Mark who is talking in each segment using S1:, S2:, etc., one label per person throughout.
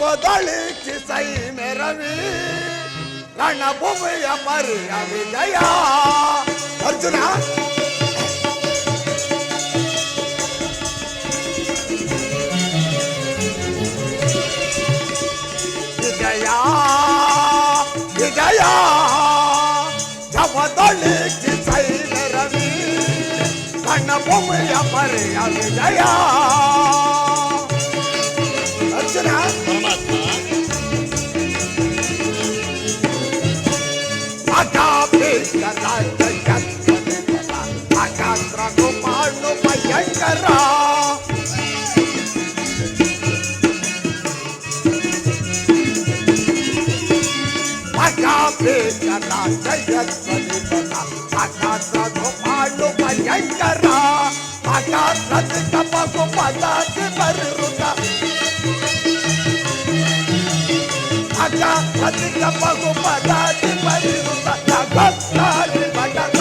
S1: दलित सही में रवि रणभूमि अमर विजया अर्जुन
S2: विजया
S1: विजया जब दलित सही में रवि रणभूमि अमर Vijaya Acá, acá, acá, acá, acá, acá, Bata, Bata, Bata,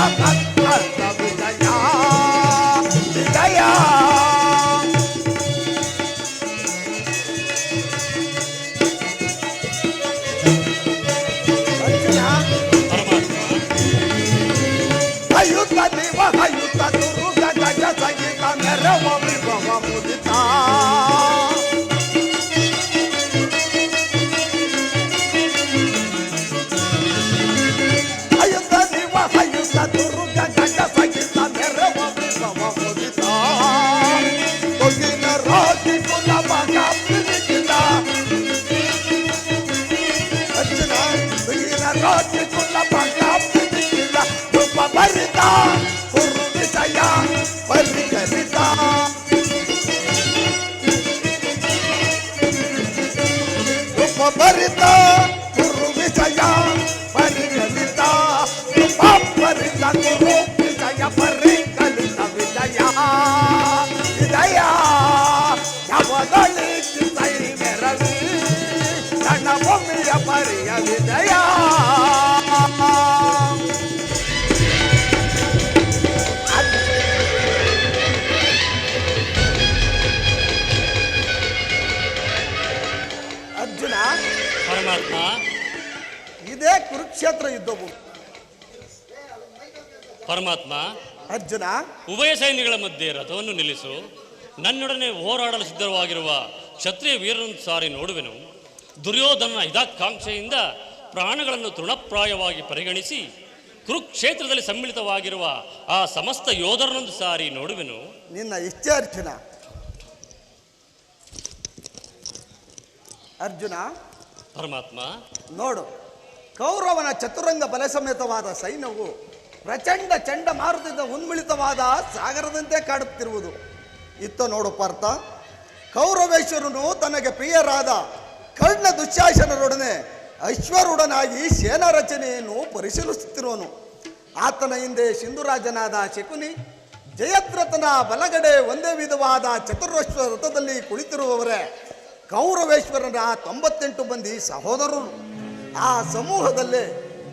S1: Arjuna
S2: ಪರಮಾತ್ಮ.
S1: ಇದೇ ಕುರುಕ್ಷೇತ್ರ ಯುದ್ಧವು.
S2: ಪರಮಾತ್ಮ
S1: ಅರ್ಜುನ
S2: ಉಭಯ ಸೈನ್ಯಗಳ ಮಧ್ಯೆ ರಥವನ್ನು ನಿಲ್ಲಿಸು. ನನ್ನೊಡನೆ ಹೋರಾಡಲು ಸಿದ್ಧವಾಗಿರುವ ಕ್ಷತ್ರಿಯ ವೀರನ ಸಾರಿ ನೋಡುವೆನು. ದುರ್ಯೋಧನನ ಹಿತಾಕಾಂಕ್ಷೆಯಿಂದ ಪ್ರಾಣಗಳನ್ನು ತೃಣಪ್ರಾಯವಾಗಿ ಪರಿಗಣಿಸಿ ಕುರುಕ್ಷೇತ್ರದಲ್ಲಿ ಸಮ್ಮಿಳಿತವಾಗಿರುವ ಆ ಸಮಸ್ತ ಯೋಧರನ್ನೊಂದು ಸಾರಿ ನೋಡುವೆನು.
S1: ನಿನ್ನ ಇಚ್ಛೆ ಅರ್ಜುನ ಅರ್ಜುನ
S2: ಪರಮಾತ್ಮ
S1: ನೋಡು ಕೌರವನ ಚತುರಂಗ ಬಲ ಸಮೇತವಾದ ಸೈನ್ಯವು ಪ್ರಚಂಡ ಚಂಡಮಾರುತದಿಂದ ಉನ್ಮಿಳಿತವಾದ ಸಾಗರದಂತೆ ಕಾಡುತ್ತಿರುವುದು. ಇತ್ತ ನೋಡು ಪಾರ್ಥ ಕೌರವೇಶ್ವರನು ತನಗೆ ಪ್ರಿಯರಾದ ಕರ್ಣ ದುಶ್ಯಾಸನರೊಡನೆ ಐಶ್ವರುಡನಾಗಿ ಸೇನಾ ರಚನೆಯನ್ನು ಪರಿಶೀಲಿಸುತ್ತಿರುವನು. ಆತನ ಹಿಂದೆ ಸಿಂಧುರಾಜನಾದ ಶಕುನಿ, ಜಯದ್ರಥನ ಬಲಗಡೆ ಒಂದೇ ವಿಧವಾದ ಚತುರ್ವಶ್ವ ರಥದಲ್ಲಿ ಕುಳಿತಿರುವವರೇ, ಕೌರವೇಶ್ವರನ ತೊಂಬತ್ತೆಂಟು ಮಂದಿ ಸಹೋದರರು. ಆ ಸಮೂಹದಲ್ಲೇ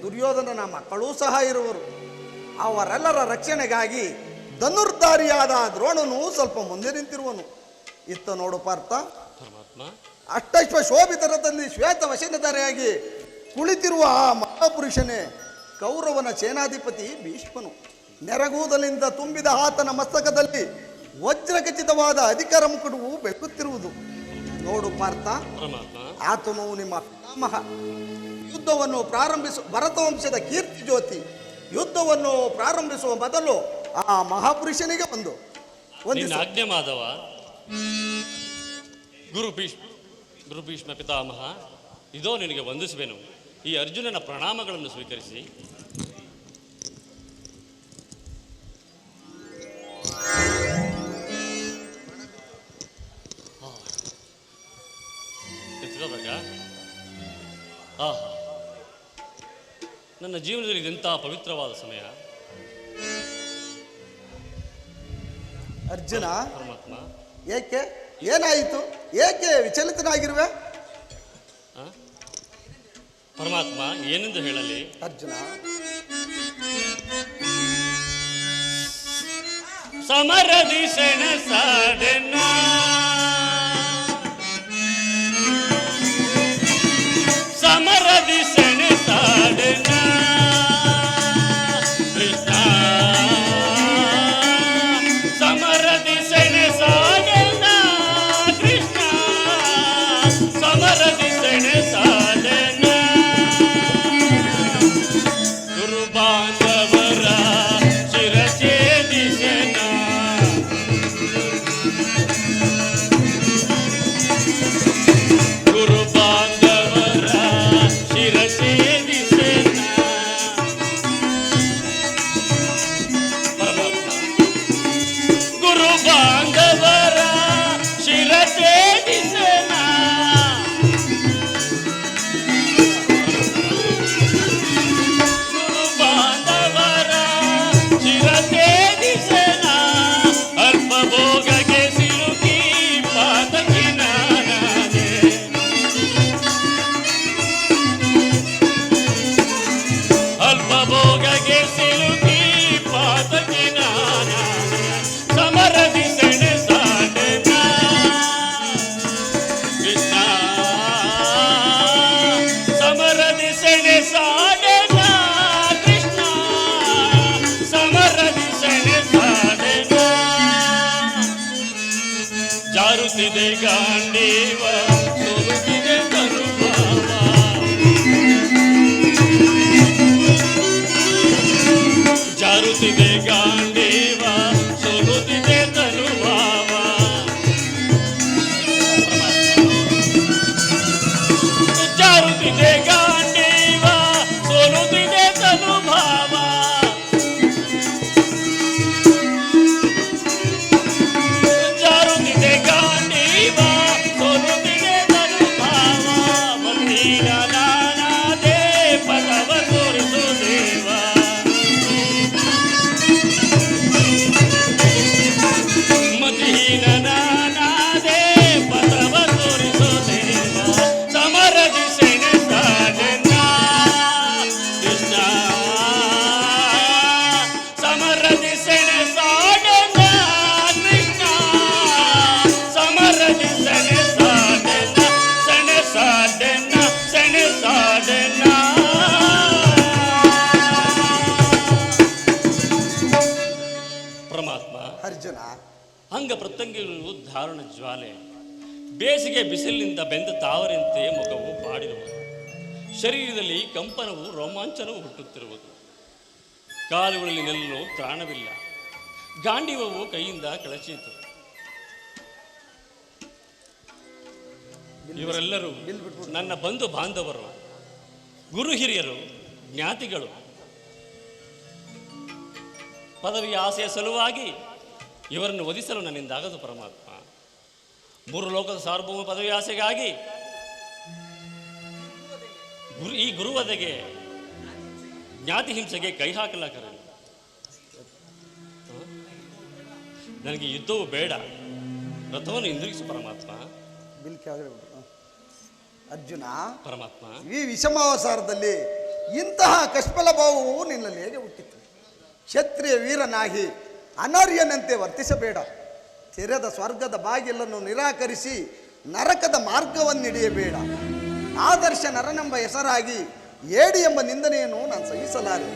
S1: ದುರ್ಯೋಧನನ ಮಕ್ಕಳೂ ಸಹ ಇರುವರು. ಅವರೆಲ್ಲರ ರಕ್ಷಣೆಗಾಗಿ ಧನುರ್ಧಾರಿಯಾದ ದ್ರೋಣನು ಸ್ವಲ್ಪ ಮುಂದೆ ನಿಂತಿರುವನು. ಇತ್ತ ನೋಡು ಪಾರ್ಥ. ಅಷ್ಟಶ್ವ ಶೋಭಿತರದಲ್ಲಿ ಶ್ವೇತ ವಶನಧಾರಿಯಾಗಿ ಕುಳಿತಿರುವ ಆ ಮಹಾಪುರುಷನೇ ಕೌರವನ ಸೇನಾಧಿಪತಿ ಭೀಷ್ಮನು. ನೆರಗೂದಲಿಂದ ತುಂಬಿದ ಆತನ ಮಸ್ತಕದಲ್ಲಿ ವಜ್ರಖಚಿತವಾದ ಅಧಿಕಾರ ಮುಕುಟವು ಬೆಕ್ಕುತ್ತಿರುವುದು. ನೋಡು ಪಾರ್ಥ ಆತನು ನಿಮ್ಮ ಪಿತಾಮಹ ಯುದ್ಧವನ್ನು ಪ್ರಾರಂಭಿಸು ಭರತವಂಶದ ಕೀರ್ತಿ ಜ್ಯೋತಿ. ಯುದ್ಧವನ್ನು ಪ್ರಾರಂಭಿಸುವ ಬದಲು ಆ ಮಹಾಪುರುಷನಿಗೆ ಒಂದು.
S2: ಆಜ್ಞೆ ಮಾಧವ. ಗುರು ಭೀಷ್ಮ. ಗುರು ಭೀಷ್ಮ ಪಿತಾಮಹ ಇದೋ ನಿನಗೆ ವಂದಿಸುವೆನು. ಈ ಅರ್ಜುನನ ಪ್ರಣಾಮಗಳನ್ನು ಸ್ವೀಕರಿಸಿ. ನನ್ನ ಜೀವನದಲ್ಲಿ ಇದೆಂತಹ ಪವಿತ್ರವಾದ ಸಮಯ.
S1: ಅರ್ಜುನ
S2: ಪರಮಾತ್ಮ.
S1: ಏಕೆ? ಏನಾಯಿತು? ಏಕೆ ವಿಚಲಿತನಾಗಿರುವೆ?
S2: ಪರಮಾತ್ಮ ಏನೆಂದು ಹೇಳಲಿ?
S1: ಅರ್ಜುನ.
S2: ಸಮರದಿ ಸೆಣಸಾಡೆನ ಕಂಪನವು ರೋಮಾಂಚನವು ಹುಟ್ಟುತ್ತಿರುವುದು. ಕಾಲುಗಳಲ್ಲಿ ನಿಲ್ಲಲು ಪ್ರಾಣವಿಲ್ಲ. ಗಾಂಡಿವವು ಕೈಯಿಂದ ಕಳಚಿತು. ಇವರೆಲ್ಲರೂ ನನ್ನ ಬಂಧು ಬಾಂಧವರು ಗುರು ಹಿರಿಯರು ಜ್ಞಾತಿಗಳು. ಪದವಿಯ ಆಸೆಯ ಸಲುವಾಗಿ ಇವರನ್ನು ವಧಿಸಲು ನನ್ನಿಂದಾಗದು ಪರಮಾತ್ಮ. ಮೂರು ಲೋಕದ ಸಾರ್ವಭೌಮ ಪದವಿ ಆಸೆಗಾಗಿ ಗುರು ಈ ಗುರುವದೆಗೆ ಜ್ಞಾತಿ ಹಿಂಸೆಗೆ ಕೈ ಹಾಕಲಾಕರೆ. ನನಗೆ ಯುದ್ಧವು ಬೇಡ. ರಥವನ್ನು ಹಿಂದಿರುಗಿಸು ಪರಮಾತ್ಮ.
S1: ಅರ್ಜುನ
S2: ಪರಮಾತ್ಮ.
S1: ಈ ವಿಷಮಾವಸಾರದಲ್ಲಿ ಇಂತಹ ಕಷ್ಪಲ ಭಾವವು ನಿನ್ನಲ್ಲಿ ಹೇಗೆ ಹುಟ್ಟಿತು. ಕ್ಷತ್ರಿಯ ವೀರನಾಗಿ ಅನರ್ಯನಂತೆ ವರ್ತಿಸಬೇಡ. ತೆರೆದ ಸ್ವರ್ಗದ ಬಾಗಿಲನ್ನು ನಿರಾಕರಿಸಿ ನರಕದ ಮಾರ್ಗವನ್ನು ಹಿಡಿಯಬೇಡ ಆದರ್ಶ ನರನೆಂಬ ಹೆಸರಾಗಿ ಏಡಿ ಎಂಬ ನಿಂದನೆಯನ್ನು ನಾನು ಸಹಿಸಲಾರೆ.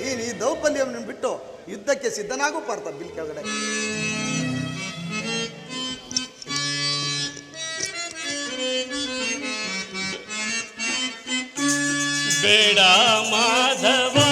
S1: ನೀನು ಈ ದೌರ್ಬಲ್ಯವನ್ನು ಬಿಟ್ಟು ಯುದ್ಧಕ್ಕೆ ಸಿದ್ಧನಾಗೂ, ಪಾರ್ಥ, ಬಿಲ್ ಕೆಳಗಡೆ.
S2: ಬೇಡ ಮಾಧವ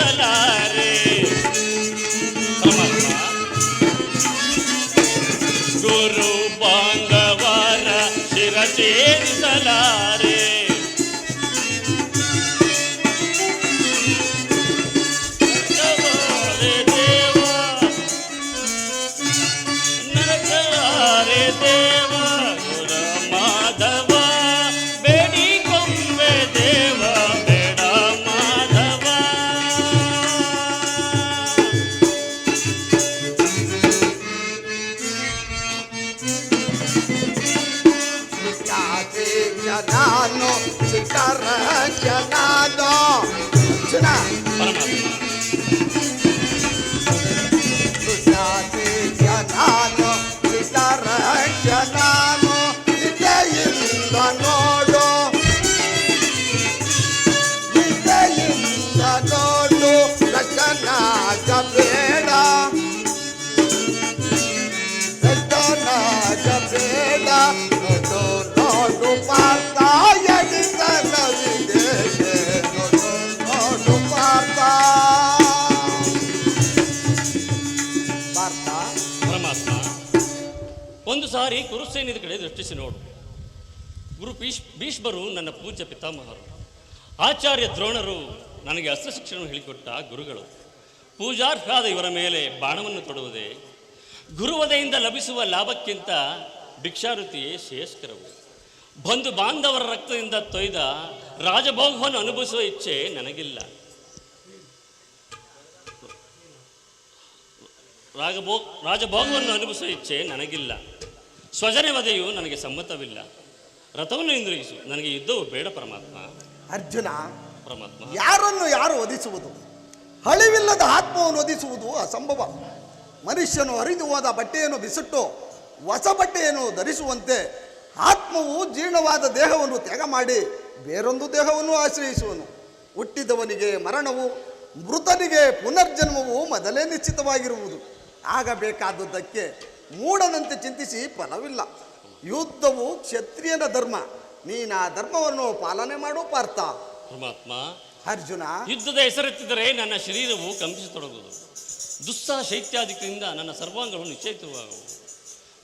S2: ಛೇದಿಸಲಾರೆ ಪರಮಾತ್ಮ ಗುರು ಬಾಂಧವರ ಶಿರ ಛೇದಿಸಲಾರೆ ನರಕವಾರೆ ದೇವ ನರಕವಾರೆ ದೇವ ಗುರ ಸಾರಿ ಕುರುಸೇನಿದ ಕಡೆ ದೃಷ್ಟಿಸಿ ನೋಡು. ಗುರು ಭೀಷ್, ಭೀಷ್ಮರು ನನ್ನ ಪೂಜ್ಯ ಪಿತಾಮಹರು. ಆಚಾರ್ಯ ದ್ರೋಣರು ನನಗೆ ಅಸ್ತ್ರ ಶಿಕ್ಷಣ ಹೇಳಿಕೊಟ್ಟ ಗುರುಗಳು. ಪೂಜಾರ್ಹಾದ ಇವರ ಮೇಲೆ ಬಾಣವನ್ನು ತೊಡುವುದೇ ಗುರುವದೆಯಿಂದ ಲಭಿಸುವ ಲಾಭಕ್ಕಿಂತ ಭಿಕ್ಷಾರುತಿಯೇ ಶ್ರೇಯಸ್ಕರವು. ಬಂಧು ಬಾಂಧವರ ರಕ್ತದಿಂದ ತೊಯ್ದ ರಾಜಭೋಗವನ್ನು ಅನುಭವಿಸುವ ಇಚ್ಛೆ ನನಗಿಲ್ಲ. ರಾಜಭೋಗ ರಾಜಭೋಗವನ್ನು ಅನುಭವಿಸುವ ಇಚ್ಛೆ ನನಗಿಲ್ಲ. ಸ್ವಜನ ವಧೆಯು ನನಗೆ ಸಮ್ಮತವಿಲ್ಲ. ರಥವನ್ನು ಇಂದ್ರಿಸು ನನಗೆ ಯುದ್ಧವು ಬೇಡ ಪರಮಾತ್ಮ.
S1: ಅರ್ಜುನ
S2: ಪರಮಾತ್ಮ.
S1: ಯಾರನ್ನು ಯಾರು ವಧಿಸುವುದು? ಹಳಿವಿಲ್ಲದ ಆತ್ಮವನ್ನು ವಧಿಸುವುದು ಅಸಂಭವ. ಮನುಷ್ಯನು ಹರಿದು ಹೋದ ಬಟ್ಟೆಯನ್ನು ಬಿಸಿಟ್ಟು ಹೊಸ ಬಟ್ಟೆಯನ್ನು ಧರಿಸುವಂತೆ ಆತ್ಮವು ಜೀರ್ಣವಾದ ದೇಹವನ್ನು ತ್ಯಾಗ ಮಾಡಿ ಬೇರೊಂದು ದೇಹವನ್ನು ಆಶ್ರಯಿಸುವನು. ಹುಟ್ಟಿದವನಿಗೆ ಮರಣವು ಮೃತನಿಗೆ ಪುನರ್ಜನ್ಮವು ಮೊದಲೇ ನಿಶ್ಚಿತವಾಗಿರುವುದು. ಆಗಬೇಕಾದದ್ದಕ್ಕೆ ಮೂಢನಂತೆ ಚಿಂತಿಸಿ ಫಲವಿಲ್ಲ. ಯುದ್ಧವು ಕ್ಷತ್ರಿಯನ ಧರ್ಮ. ನೀನ ಆ ಧರ್ಮವನ್ನು ಪಾಲನೆ ಮಾಡು ಪಾರ್ಥ.
S2: ಪರಮಾತ್ಮ
S1: ಅರ್ಜುನ
S2: ಯುದ್ಧದ ಹೆಸರೆತ್ತಿದರೆ ನನ್ನ ಶರೀರವು ಕಂಪಿಸತೊಡಗುವುದು. ದುಸ್ಸಹ ಶೈತ್ಯಾದಿಗಳಿಂದ ನನ್ನ ಸರ್ವಾಂಗಗಳು ನಿಶ್ಚಯಿತವಾಗುವು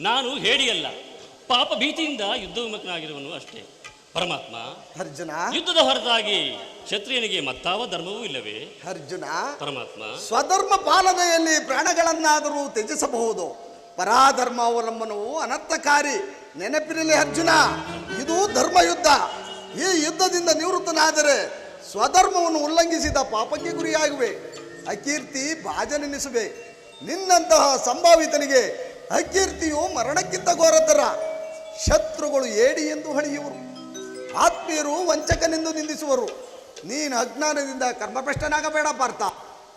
S2: ನಾನು ಹೇಡಿಯಲ್ಲ ಪಾಪ ಭೀತಿಯಿಂದ ಯುದ್ಧ ವಿಮುಖನಾಗಿರುವನು ಅಷ್ಟೇ. ಪರಮಾತ್ಮ
S1: ಅರ್ಜುನ
S2: ಯುದ್ಧದ ಹೊರತಾಗಿ ಕ್ಷತ್ರಿಯನಿಗೆ ಮತ್ತಾವ ಧರ್ಮವೂ ಇಲ್ಲವೇ?
S1: ಅರ್ಜುನ
S2: ಪರಮಾತ್ಮ
S1: ಸ್ವಧರ್ಮ ಪಾಲನೆಯಲ್ಲಿ ಪ್ರಾಣಗಳನ್ನಾದರೂ ತ್ಯಜಿಸಬಹುದು. ಪರಾಧರ್ಮ ಅವಲಂಬನವು ಅನರ್ಥಕಾರಿ. ನೆನಪಿರಲಿ ಅರ್ಜುನ ಇದು ಧರ್ಮ ಯುದ್ಧ ಈ ಯುದ್ಧದಿಂದ ನಿವೃತ್ತನಾದರೆ ಸ್ವಧರ್ಮವನ್ನು ಉಲ್ಲಂಘಿಸಿದ ಪಾಪಕ್ಕೆ ಗುರಿಯಾಗುವೆ. ಅಕೀರ್ತಿ ಭಾಜನೆನಿಸುವೆ. ನಿನ್ನಂತಹ ಸಂಭಾವಿತನಿಗೆ ಅಕೀರ್ತಿಯು ಮರಣಕ್ಕಿಂತ ಘೋರತರ. ಶತ್ರುಗಳು ಏಡಿ ಎಂದು ಹಳಿಯುವರು ಆತ್ಮೀಯರು ವಂಚಕನೆಂದು ನಿಂದಿಸುವರು. ನೀನು ಅಜ್ಞಾನದಿಂದ ಕರ್ಮಭ್ರಷ್ಟನಾಗಬೇಡ ಪಾರ್ಥ.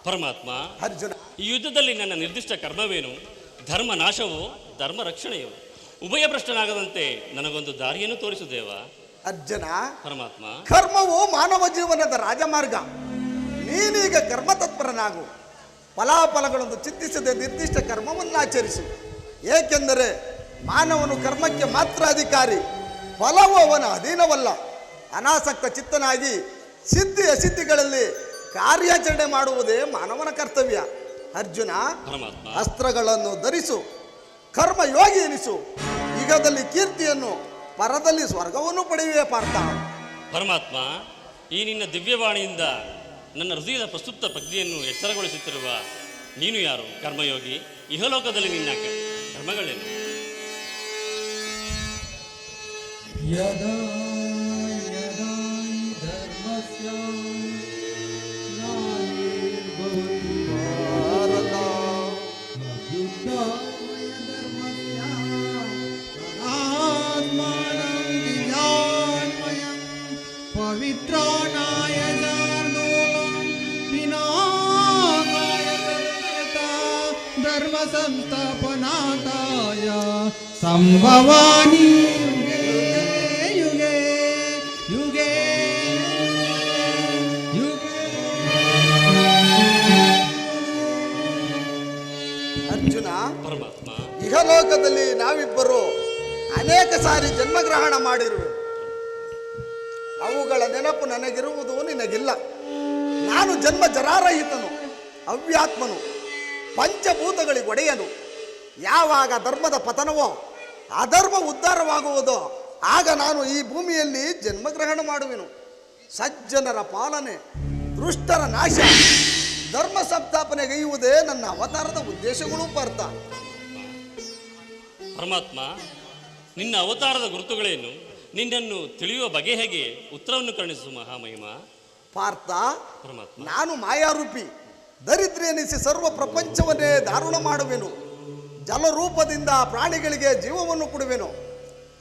S2: ಪರಮಾತ್ಮ
S1: ಅರ್ಜುನ
S2: ಈ ಯುದ್ಧದಲ್ಲಿ ನನ್ನ ನಿರ್ದಿಷ್ಟ ಕರ್ಮವೇನು? ಧರ್ಮ ನಾಶವು ಧರ್ಮ ರಕ್ಷಣೆಯು? ಉಭಯ ಭ್ರಷ್ಟನಾಗದಂತೆ ನನಗೊಂದು ದಾರಿಯನ್ನು ತೋರಿಸು ದೇವ
S1: ಅರ್ಜುನ
S2: ಪರಮಾತ್ಮ.
S1: ಕರ್ಮವು ಮಾನವ ಜೀವನದ ರಾಜಮಾರ್ಗ. ನೀನೀಗ ಕರ್ಮತತ್ಪರನಾಗು. ಫಲಾಫಲಗಳನ್ನು ಚಿಂತಿಸದೆ ನಿರ್ದಿಷ್ಟ ಕರ್ಮವನ್ನು ಆಚರಿಸು ಏಕೆಂದರೆ ಮಾನವನು ಕರ್ಮಕ್ಕೆ ಮಾತ್ರ ಅಧಿಕಾರಿ. ಫಲವು ಅವನ ಅಧೀನವಲ್ಲ. ಅನಾಸಕ್ತ ಚಿತ್ತನಾಗಿ ಸಿದ್ಧಿ ಅಸಿದ್ಧಿಗಳಲ್ಲಿ ಕಾರ್ಯಾಚರಣೆ ಮಾಡುವುದೇ ಮಾನವನ ಕರ್ತವ್ಯ. ಅರ್ಜುನ
S2: ಪರಮಾತ್ಮ.
S1: ಅಸ್ತ್ರಗಳನ್ನು ಧರಿಸು ಕರ್ಮ ಯೋಗಿ ಎನಿಸು. ಈಗದಲ್ಲಿ ಕೀರ್ತಿಯನ್ನು ಪರದಲ್ಲಿ ಸ್ವರ್ಗವನ್ನು ಪಡೆಯುವೆ ಪಾರ್ಥ.
S2: ಪರಮಾತ್ಮ ಈ ನಿನ್ನ ದಿವ್ಯವಾಣಿಯಿಂದ ನನ್ನ ಹೃದಯದ ಪ್ರಸ್ತುತ ಪ್ರಜ್ಞೆಯನ್ನು ಎಚ್ಚರಗೊಳಿಸುತ್ತಿರುವ ನೀನು ಯಾರು? ಕರ್ಮಯೋಗಿ ಇಹಲೋಕದಲ್ಲಿ ನಿನ್ನ ಕರ್ಮಗಳೇನು
S3: ಕರ್ಮಗಳೇನು ಸಂಭವಾನಿ ಯುಗೆ ಯುಗೆ ಯುಗೆ.
S1: ಅರ್ಜುನ
S2: ಪರಮಾತ್ಮ.
S1: ನಾವಿಬ್ಬರು ಅನೇಕ ಸಾರಿ ಜನ್ಮಗ್ರಹಣ ಮಾಡಿರುವೆ. ಅವುಗಳ ನೆನಪು ನನಗಿರುವುದು ನಿನಗಿಲ್ಲ. ನಾನು ಜನ್ಮ ಜರಾರಹಿತನು ಅವ್ಯಾತ್ಮನು ಪಂಚಭೂತಗಳಿಗೆ ಒಡೆಯನು ಯಾವಾಗ ಧರ್ಮದ ಪತನವೋ ಅಧರ್ಮ ಉದ್ಧಾರವಾಗುವುದು. ಆಗ ನಾನು ಈ ಭೂಮಿಯಲ್ಲಿ ಜನ್ಮಗ್ರಹಣ ಮಾಡುವೆನು. ಸಜ್ಜನರ ಪಾಲನೆ ದುಷ್ಟರ ನಾಶ ಧರ್ಮ ಸಂಸ್ಥಾಪನೆಗೈಯುವುದೇ ನನ್ನ ಅವತಾರದ ಉದ್ದೇಶಗಳು ಪಾರ್ಥ.
S2: ಪರಮಾತ್ಮ ನಿನ್ನ ಅವತಾರದ ಗುರುತುಗಳೇನು? ನಿನ್ನನ್ನು ತಿಳಿಯುವ ಬಗೆ ಹೇಗೆ? ಉತ್ತರವನ್ನು ಕರುಣಿಸು ಮಹಾಮಹಿಮ.
S1: ಪಾರ್ಥ
S2: ಪರಮಾತ್ಮ.
S1: ನಾನು ಮಾಯಾರೂಪಿ ದರಿದ್ರೆ ಎನಿಸಿ ಸರ್ವ ಪ್ರಪಂಚವನ್ನೇ ದಾರುಣ ಮಾಡುವೆನು. ಜಲರೂಪದಿಂದ ಪ್ರಾಣಿಗಳಿಗೆ ಜೀವವನ್ನು ಕೊಡುವೆನು.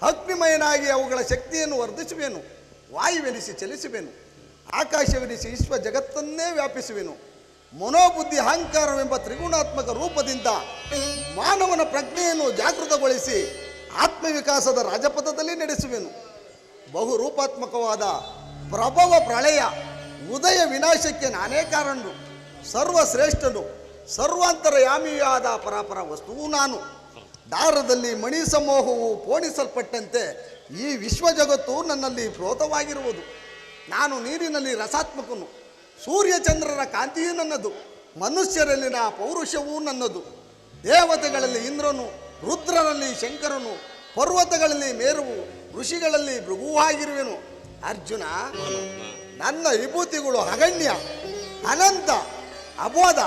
S1: ಅಗ್ನಿಮಯನಾಗಿ ಅವುಗಳ ಶಕ್ತಿಯನ್ನು ವರ್ಧಿಸುವೆನು. ವಾಯುವೆನಿಸಿ ಚಲಿಸುವೆನು. ಆಕಾಶವೆನಿಸಿ ವಿಶ್ವ ಜಗತ್ತನ್ನೇ ವ್ಯಾಪಿಸುವೆನು. ಮನೋಬುದ್ಧಿ ಅಹಂಕಾರವೆಂಬ ತ್ರಿಗುಣಾತ್ಮಕ ರೂಪದಿಂದ ಮಾನವನ ಪ್ರಜ್ಞೆಯನ್ನು ಜಾಗೃತಗೊಳಿಸಿ ಆತ್ಮವಿಕಾಸದ ರಾಜಪಥದಲ್ಲಿ ನಡೆಸುವೆನು. ಬಹುರೂಪಾತ್ಮಕವಾದ ಪ್ರಭವ ಪ್ರಳಯ, ಉದಯ ವಿನಾಶಕ್ಕೆ ನಾನೇ ಕಾರಣನು. ಸರ್ವಶ್ರೇಷ್ಠನು. ಸರ್ವಾಂತರಯಾಮಿಯಾದ ಪರಾಪರ ವಸ್ತುವು ನಾನು. ದಾರದಲ್ಲಿ ಮಣಿ ಸಮೂಹವು ಪೋಣಿಸಲ್ಪಟ್ಟಂತೆ ಈ ವಿಶ್ವ ಜಗತ್ತು ನನ್ನಲ್ಲಿ ಪ್ರೋತವಾಗಿರುವುದು ನಾನು ನೀರಿನಲ್ಲಿ ರಸಾತ್ಮಕನು. ಸೂರ್ಯಚಂದ್ರರ ಕಾಂತಿಯೂ ನನ್ನದು. ಮನುಷ್ಯರಲ್ಲಿನ ಪೌರುಷವೂ ನನ್ನದು. ದೇವತೆಗಳಲ್ಲಿ ಇಂದ್ರನು, ರುದ್ರರಲ್ಲಿ ಶಂಕರನು, ಪರ್ವತಗಳಲ್ಲಿ ಮೇರುವು, ಋಷಿಗಳಲ್ಲಿ ಭೃಗುವಾಗಿರುವೆನು. ಅರ್ಜುನ, ನನ್ನ ವಿಭೂತಿಗಳು ಅಗಣ್ಯ, ಅನಂತ, ಅಬೋಧ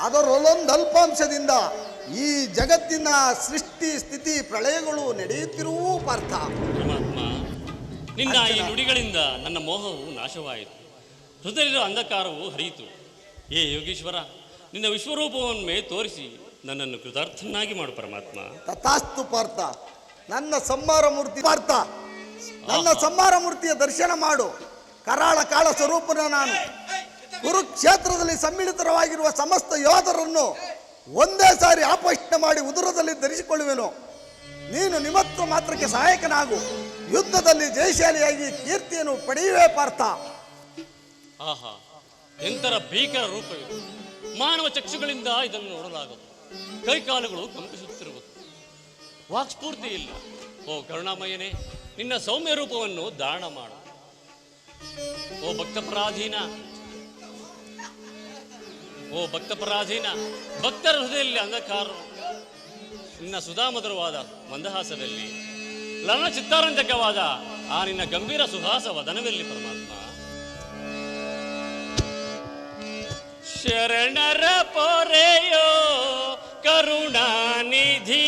S1: ಅದರಲ್ಲೊಂದು ಅಲ್ಪಾಂಶದಿಂದ ಈ ಜಗತ್ತಿನ ಸೃಷ್ಟಿ ಸ್ಥಿತಿ ಪ್ರಳಯಗಳು ನಡೆಯುತ್ತಿರುವ ಪಾರ್ಥ.
S2: ಪರಮಾತ್ಮ ನಿನ್ನ ಈ ನುಡಿಗಳಿಂದ ನನ್ನ ಮೋಹವು ನಾಶವಾಯಿತು. ಹೃದಯದ ಅಂಧಕಾರವು ಹರಿಯಿತು. ಏ ಯೋಗೀಶ್ವರ ನಿನ್ನ ವಿಶ್ವರೂಪವನ್ನೇ ತೋರಿಸಿ ನನ್ನನ್ನು ಕೃತಾರ್ಥನಾಗಿ ಮಾಡು ಪರಮಾತ್ಮ.
S1: ತಥಾಸ್ತು ಪಾರ್ಥ. ನನ್ನ ಸಂಹಾರ ಮೂರ್ತಿ ಪಾರ್ಥ. ನನ್ನ ಸಂಹಾರ ಮೂರ್ತಿಯ ದರ್ಶನ ಮಾಡು. ಕರಾಳ ಕಾಳ ಸ್ವರೂಪನ ನಾನು. ಕುರುಕ್ಷೇತ್ರದಲ್ಲಿ ಸಮ್ಮಿಳಿತರವಾಗಿರುವ ಸಮಸ್ತ ಯೋಧರನ್ನು ಒಂದೇ ಸಾರಿ ಆಪೋಷಣೆ ಮಾಡಿ ಉದುರದಲ್ಲಿ ಧರಿಸಿಕೊಳ್ಳುವೆನು. ನೀನು ನಿಮತ್ತ ಮಾತ್ರಕ್ಕೆ ಸಹಾಯಕನಾಗು. ಯುದ್ಧದಲ್ಲಿ ಜಯಶಾಲಿಯಾಗಿ ಕೀರ್ತಿಯನ್ನು ಪಡೆಯುವೆ ಪಾರ್ಥ.
S2: ಆಹಾ ಎಂತರ ಭೀಕರ ರೂಪವಿದು. ಮಾನವ ಚಕ್ಷುಗಳಿಂದ ಇದನ್ನು ನೋಡಲಾಗದು. ಕೈಕಾಲುಗಳು ಕಂಪಿಸುತ್ತಿರುವುದು. ವಾಕ್ಸ್ಫೂರ್ತಿ ಇಲ್ಲ. ಓ ಕರುಣಾಮಯನೇ, ನಿನ್ನ ಸೌಮ್ಯ ರೂಪವನ್ನು ಧಾರಣ ಮಾಡು. ಓ ಭಕ್ತಪರಾಧೀನ ಓ ಭಕ್ತ ಪರಾಧೀನ ಭಕ್ತರ ಹೃದಯದಲ್ಲಿ ಅಂಧಕಾರ, ನಿನ್ನ ಸುಧಾಮಧುರವಾದ ಮಂದಹಾಸದಲ್ಲಿ ಲವಣ ಚಿತ್ತಾರಂಜಕವಾದ ಆ ನಿನ್ನ ಗಂಭೀರ ಸುಹಾಸ ವದನವಿರಲಿ ಪರಮಾತ್ಮ. ಶರಣರ ಪೊರೆಯೋ ಕರುಣಾನಿಧಿಯೇ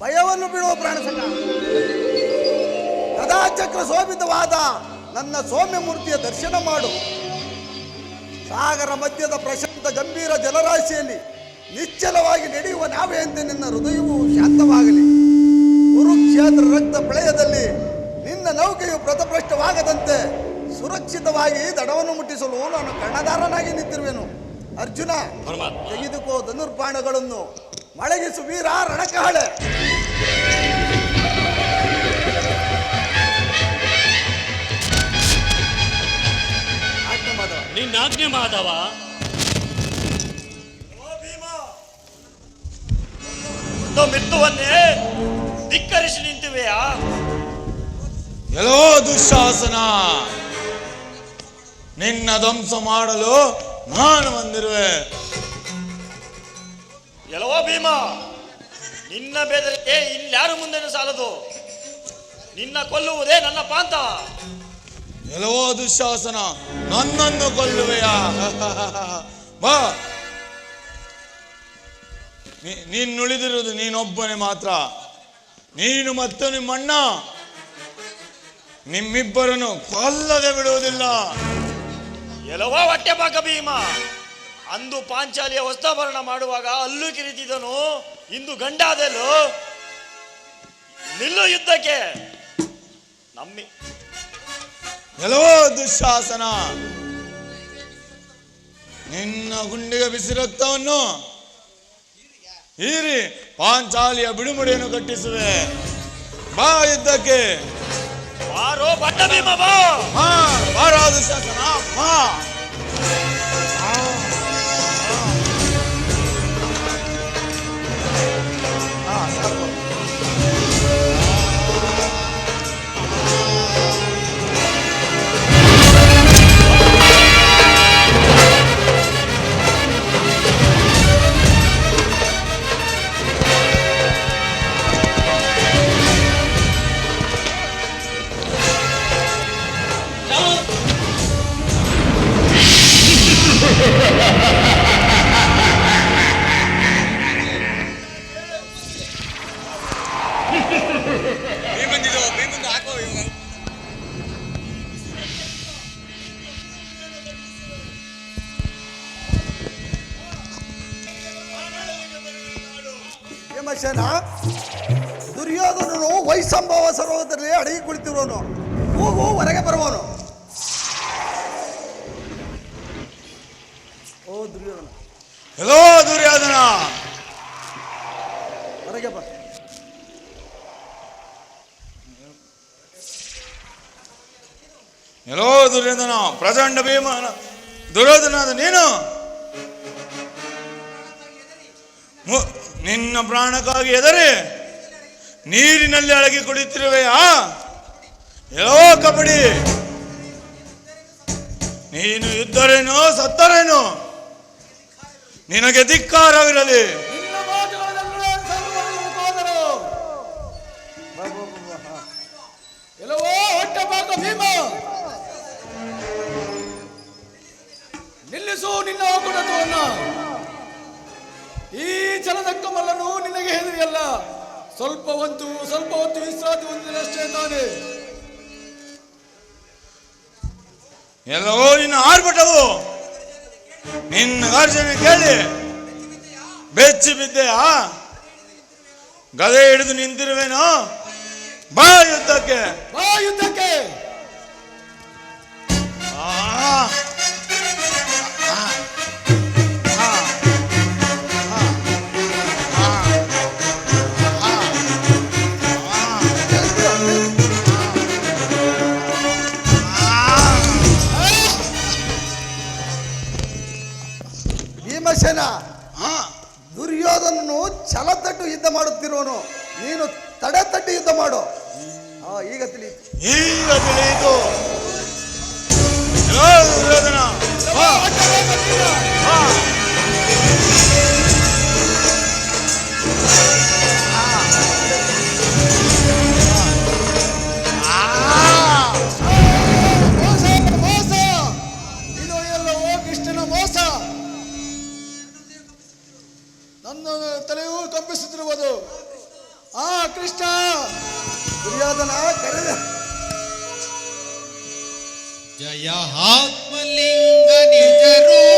S1: ಭಯವನ್ನು ಬಿಡುವ ಪ್ರಾಣಸಂಗ ಕದಾಚಕ್ರ ಶೋಭಿತವಾದ ನನ್ನ ಸೌಮ್ಯ ಮೂರ್ತಿಯ ದರ್ಶನ ಮಾಡು. ಸಾಗರ ಮಧ್ಯದ ಪ್ರಶಾಂತ ಗಂಭೀರ ಜಲರಾಶಿಯಲ್ಲಿ ನಿಶ್ಚಲವಾಗಿ ನಡೆಯುವ ನಾವೆಯಂತೆ ನಿನ್ನ ಹೃದಯವು ಶಾಂತವಾಗಲಿ. ಕುರುಕ್ಷೇತ್ರ ರಕ್ತ ಪ್ರಳಯದಲ್ಲಿ ನಿನ್ನ ನೌಕೆಯು ಪ್ರತಪ್ರಷ್ಟವಾಗದಂತೆ ಸುರಕ್ಷಿತವಾಗಿ ದಡವನ್ನು ಮುಟ್ಟಿಸಲು ನಾನು ಕಣ್ಣಧಾರನಾಗಿ ನಿಂತಿರುವೆನು. ಅರ್ಜುನ, ತೆಗೆದುಕೋ ಧನುರ್ಬಾಣಗಳನ್ನು ಮಳಗಿಸು ವೀರ ರಣಕಹಳೆ. ಆಜ್ಞೆ ಮಾಧವ.
S2: ನಿನ್ನಾಜ್ಞೆ ಮಾಧವ
S4: ಒಂದು ಮಿತ್ತುವನ್ನೇ ಧಿಕ್ಕರಿಸಿ ನಿಂತಿವೆಯಾ?
S5: ಎಲ್ಲೋ ದುಶಾಸನ. ನಿನ್ನ ಧ್ವಂಸ ಮಾಡಲು ನಾನು ಬಂದಿರುವೆ.
S4: ಎಲ್ಲವೋ ಭೀಮ ನಿನ್ನ ಬೆದರಿಕೆ ಇನ್ಯಾರು ಮುಂದೆನೂ ಸಾಲದು? ನಿನ್ನ ಕೊಲ್ಲುವುದೇ ನನ್ನ ಪಾಂತ.
S5: ಎಲ್ಲವೋ ದುಶಾಸನ ನನ್ನನ್ನು ಕೊಲ್ಲುವೆಯಾ. ಬಾ. ನೀನುಳಿದಿರೋದು ನೀನೊಬ್ಬನೇ ಮಾತ್ರ. ನೀನು ಮತ್ತು ನಿಮ್ಮಣ್ಣ ನಿಮ್ಮಿಬ್ಬರನ್ನು ಕೊಲ್ಲದೆ ಬಿಡುವುದಿಲ್ಲ.
S4: ಎಲ್ಲವೋ ಹೊಟ್ಟೆ ಪಾಕ ಭೀಮ. ಅಂದು ಪಾಂಚಾಲಿಯ ವಸ್ತಾಭರಣ ಮಾಡುವಾಗ ಅಲ್ಲೂ ಕಿರಿತಿದನು ಇಂದು ಗಂಡಾದಲು. ನಿಲ್ಲು ಯುದ್ಧಕ್ಕೆ. ನಮ್ಮಿ.
S5: ಎಲ್ಲವೋ ದುಶಾಸನ. ನಿನ್ನ ಗುಂಡಿಗೆ ಬಿಸಿ ರಕ್ತವನ್ನು ಹೀರಿ ಪಾಂಚಾಲಿಯ ಬಿಡುಮುಡಿಯನ್ನು ಕಟ್ಟಿಸುವೆ. ಬಾ ಯುದ್ಧಕ್ಕೆ.
S4: ಬಾರೋ ಬಟ್ಟ ಭೀಮ ಬಾ
S5: ಬಾ ದುಶಾಸನ ಬಾ.
S1: ಭೀಮಸೇನ ದುರ್ಯೋಧನನು ವೈಸಂಭವ ಸರೋವರದಲ್ಲಿ ಅಡಗಿ ಕುಳಿತಿರುವನು ಹೋಗು ಹೊರಗೆ ಬರುವನು
S5: ಎಲ್ಲೋ ದುರ್ಯೋಧನ
S1: ಹೊರಗೆ ಬಾ.
S5: ಎಲ್ಲೋ ದುರ್ಯೋಧನ ಪ್ರಚಂಡ ಭೀಮ ದುರ್ಯೋಧನ ಅದು ನೀನು? ನಿನ್ನ ಪ್ರಾಣಕ್ಕಾಗಿ ಎದರೆ ನೀರಿನಲ್ಲಿ ಅಳಗಿ ಕುಡಿತಿರುವೆಯಾ ಎಲ್ಲೋ ಕಬಡ್ಡಿ. ನೀನು ಇದ್ದರೇನು ಸತ್ತರೇನು? ನಿನಗೆ ಧಿಕ್ಕಾರವಿರಲಿ.
S6: ನಿಲ್ಲಿಸು ನಿನ್ನ ಒಗ್ಗೂಟತ್ವವನ್ನ ಈ ಜನದ ಕಮಲನು ನಿನಗೆ ಹೆದರಿಯಲ್ಲ. ಸ್ವಲ್ಪ ಹೊತ್ತು ಸ್ವಲ್ಪ ಹೊತ್ತು ವಿಶ್ರಾಂತಿ ಹೊಂದಿದಷ್ಟೇ ತಾನೆ.
S5: ಎಲ್ಲವೋ ನಿನ್ನ ಆರ್ಭಟವು. ನಿನ್ನ ಗರ್ಜನೆ ಕೇಳಿ ಬೆಚ್ಚಿ ಬಿದ್ದೆಯಾ ಗದೆ ಹಿಡಿದು ನಿಂತಿರುವೇನೋ ಬಾ ಯುದ್ಧಕ್ಕೆ
S6: ಬಾ ಯುದ್ಧಕ್ಕೆ.
S5: ಆ. ಆ.
S1: ದುರ್ಯೋಧನನು ಛಲತಟ್ಟು ಯುದ್ಧ ಮಾಡುತ್ತಿರುವನು. ನೀನು ತಡೆ ತಟ್ಟು ಯುದ್ಧ ಮಾಡು. ಈಗ ತಿಳಿಯಿತು.
S5: ಈಗ ತಿಳಿಯಿತು. ದುರ್ಯೋಧನ.
S6: ತಲೆಯೂ ಕಂಪಿಸುತ್ತಿರುವುದು ಆ
S1: ಕೃಷ್ಣ ದುರ್ಯೋಧನ ಕರೆದ.
S3: ಜಯ ಆತ್ಮಲಿಂಗ ನಿಜರೂ.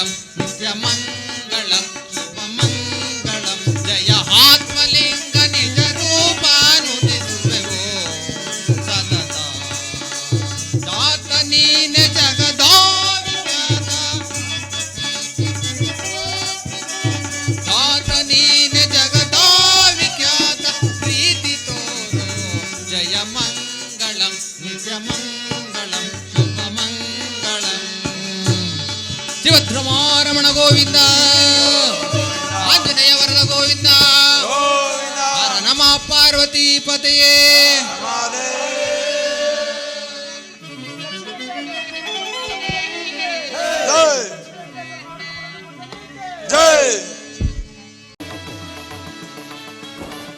S3: மங்களம் நித்திய மங்களம் પાર્વતી પતયે.